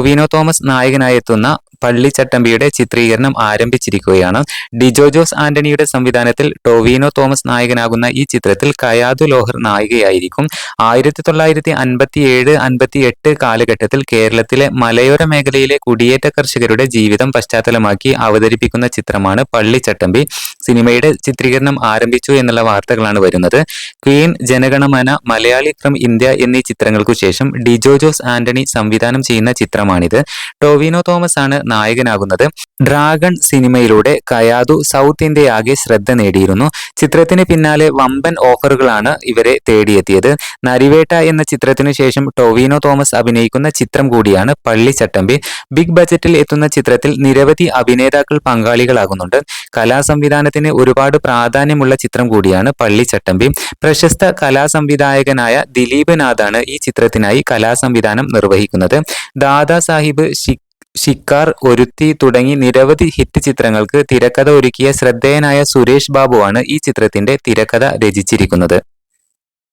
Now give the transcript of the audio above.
ടോവിനോ തോമസ് നായകനായി എത്തുന്ന പള്ളിച്ചട്ടമ്പിയുടെ ചിത്രീകരണം ആരംഭിച്ചിരിക്കുകയാണ്. ഡിജോ ജോസ് ആന്റണിയുടെ സംവിധാനത്തിൽ ടോവിനോ തോമസ് നായകനാകുന്ന ഈ ചിത്രത്തിൽ കയാതു ലോഹർ നായികയായിരിക്കും. ആയിരത്തി തൊള്ളായിരത്തി അൻപത്തി ഏഴ് അൻപത്തി എട്ട് കാലഘട്ടത്തിൽ കേരളത്തിലെ മലയോര മേഖലയിലെ കുടിയേറ്റ കർഷകരുടെ ജീവിതം പശ്ചാത്തലമാക്കി അവതരിപ്പിക്കുന്ന ചിത്രമാണ് പള്ളിച്ചട്ടമ്പി. സിനിമയുടെ ചിത്രീകരണം ആരംഭിച്ചു എന്നുള്ള വാർത്തകളാണ് വരുന്നത്. Queen Janaganamana Malayali from India എന്നീ ചിത്രങ്ങൾക്കു ശേഷം ഡിജോ ജോസ് ആന്റണി സംവിധാനം ചെയ്യുന്ന ചിത്രമാണിത് ടോവിനോ തോമസ് ആണ് നായകനാകുന്നത്. ഡ്രാഗൺ സിനിമയിലൂടെ കയാദു സൗത്ത് ഇന്ത്യയാകെ ശ്രദ്ധ നേടിയിരുന്നു. ചിത്രത്തിന് പിന്നാലെ വമ്പൻ ഓഫറുകളാണ് ഇവരെ തേടിയെത്തിയത്. നരിവേട്ട എന്ന ചിത്രത്തിനു ശേഷം ടോവിനോ തോമസ് അഭിനയിക്കുന്ന ചിത്രം കൂടിയാണ് പള്ളിച്ചട്ടമ്പി ബിഗ് ബജറ്റിൽ എത്തുന്ന ചിത്രത്തിൽ നിരവധി അഭിനേതാക്കൾ പങ്കാളികളാകുന്നുണ്ട്. കലാസംവിധാനത്തിന് ഒരുപാട് പ്രാധാന്യമുള്ള ചിത്രം കൂടിയാണ് പള്ളിച്ചട്ടമ്പി പ്രശസ്ത കലാസംവിധായകനായ ദിലീപ് നാഥാണ് ഈ ചിത്രത്തിനായി കലാസംവിധാനം നിർവഹിക്കുന്നത്. ദാദാ സാഹിബ് ഷിക്കാർ ഒരുത്തി തുടങ്ങി നിരവധി ഹിറ്റ് ചിത്രങ്ങൾക്ക് തിരക്കഥ ഒരുക്കിയ ശ്രദ്ധേയനായ സുരേഷ് ബാബുവാണ് ഈ ചിത്രത്തിന്റെ തിരക്കഥ രചിച്ചിരിക്കുന്നത്.